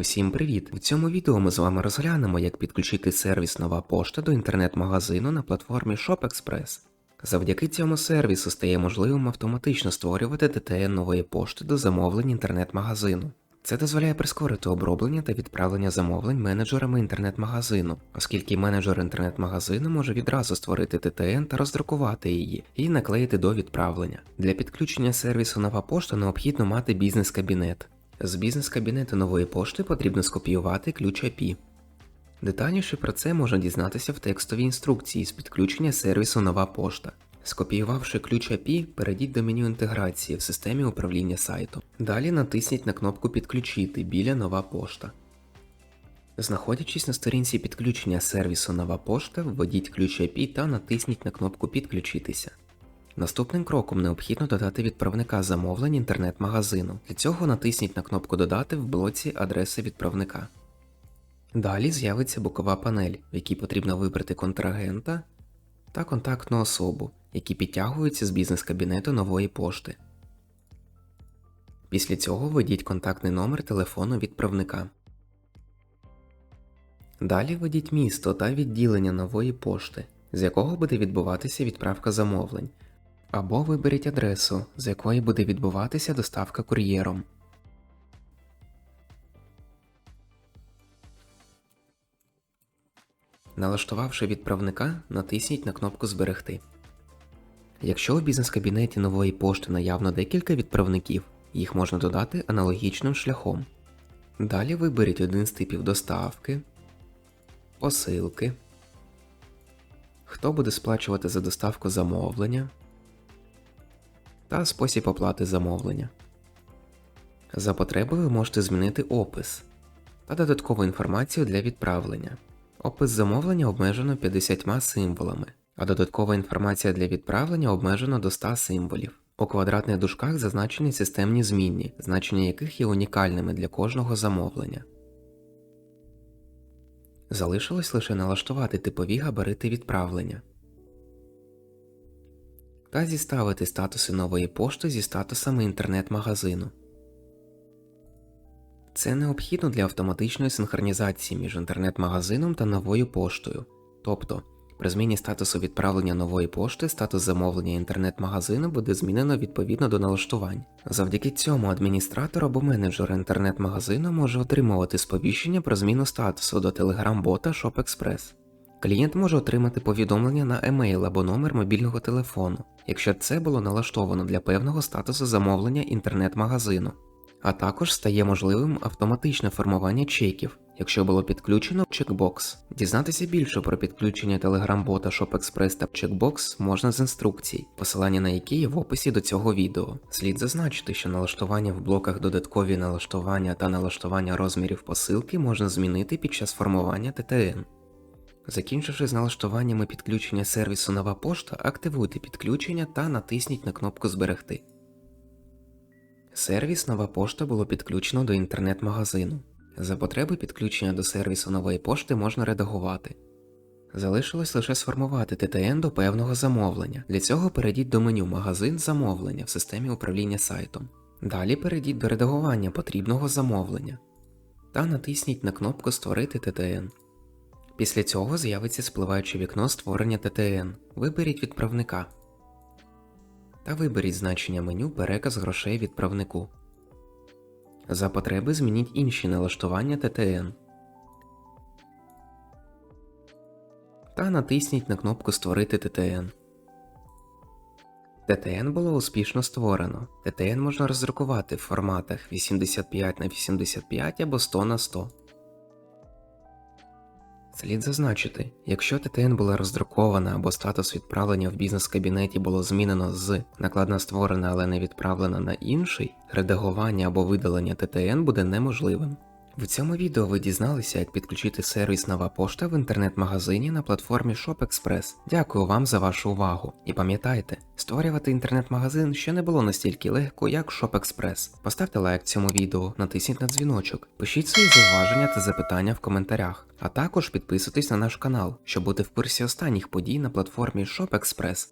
Всім привіт! В цьому відео ми з вами розглянемо, як підключити сервіс Нова пошта до інтернет-магазину на платформі ShopExpress. Завдяки цьому сервісу стає можливим автоматично створювати ТТН нової пошти до замовлень інтернет-магазину. Це дозволяє прискорити оброблення та відправлення замовлень менеджерами інтернет-магазину, оскільки менеджер інтернет-магазину може відразу створити ТТН та роздрукувати її і наклеїти до відправлення. Для підключення сервісу Нова пошта необхідно мати бізнес-кабінет. З бізнес-кабінету нової пошти потрібно скопіювати ключ API. Детальніше про це можна дізнатися в текстовій інструкції з підключення сервісу Нова пошта. Скопіювавши ключ API, перейдіть до меню інтеграції в системі управління сайтом. Далі натисніть на кнопку Підключити біля Нова пошта. Знаходячись на сторінці підключення сервісу Нова пошта, введіть ключ API та натисніть на кнопку Підключитися. Наступним кроком необхідно додати відправника замовлень інтернет-магазину. Для цього натисніть на кнопку Додати в блоці адреси відправника. Далі з'явиться бокова панель, в якій потрібно вибрати контрагента та контактну особу, які підтягуються з бізнес-кабінету нової пошти. Після цього введіть контактний номер телефону відправника. Далі введіть місто та відділення нової пошти, з якого буде відбуватися відправка замовлень, або виберіть адресу, з якої буде відбуватися доставка кур'єром. Налаштувавши відправника, натисніть на кнопку Зберегти. Якщо у бізнес-кабінеті нової пошти наявно декілька відправників, їх можна додати аналогічним шляхом. Далі виберіть один з типів доставки, посилки, хто буде сплачувати за доставку замовлення та спосіб оплати замовлення. За потребою ви можете змінити опис та додаткову інформацію для відправлення. Опис замовлення обмежено 50 символами, а додаткова інформація для відправлення обмежено до 100 символів. У квадратних дужках зазначені системні змінні, значення яких є унікальними для кожного замовлення. Залишилось лише налаштувати типові габарити відправлення та зіставити статуси нової пошти зі статусами інтернет-магазину. Це необхідно для автоматичної синхронізації між інтернет-магазином та новою поштою. Тобто, при зміні статусу відправлення нової пошти статус замовлення інтернет-магазину буде змінено відповідно до налаштувань. Завдяки цьому адміністратор або менеджер інтернет-магазину може отримувати сповіщення про зміну статусу до Telegram-бота ShopExpress. Клієнт може отримати повідомлення на емейл або номер мобільного телефону, якщо це було налаштовано для певного статусу замовлення інтернет-магазину а також стає можливим автоматичне формування чеків, якщо було підключено чекбокс. Дізнатися більше про підключення Telegram-бота ShopExpress та чекбокс можна з інструкцій, посилання на які є в описі до цього відео. Слід зазначити, що налаштування в блоках додаткові налаштування та налаштування розмірів посилки можна змінити під час формування ТТН. Закінчивши з налаштуваннями підключення сервісу Нова пошта, активуйте підключення та натисніть на кнопку Зберегти. Сервіс Нова пошта було підключено до інтернет-магазину. За потреби підключення до сервісу нової пошти можна редагувати. Залишилось лише сформувати ТТН до певного замовлення. Для цього перейдіть до меню Магазин замовлення в системі управління сайтом. Далі перейдіть до редагування потрібного замовлення та натисніть на кнопку Створити ТТН. Після цього з'явиться спливаюче вікно створення ТТН. Виберіть відправника та виберіть значення меню Переказ грошей відправнику. За потреби змініть інші налаштування ТТН та натисніть на кнопку Створити ТТН. ТТН було успішно створено. ТТН можна роздрукувати в форматах 85 на 85 або 100 на 100. Слід зазначити, якщо ТТН була роздрукована або статус відправлення в бізнес-кабінеті було змінено з накладна створена, але не відправлена на інший, редагування або видалення ТТН буде неможливим. В цьому відео ви дізналися, як підключити сервіс Нова пошта в інтернет-магазині на платформі ShopExpress. Дякую вам за вашу увагу. І пам'ятайте, створювати інтернет-магазин ще не було настільки легко, як ShopExpress. Поставте лайк цьому відео, натисніть на дзвіночок, пишіть свої зауваження та запитання в коментарях, а також підписуйтесь на наш канал, щоб бути в курсі останніх подій на платформі ShopExpress.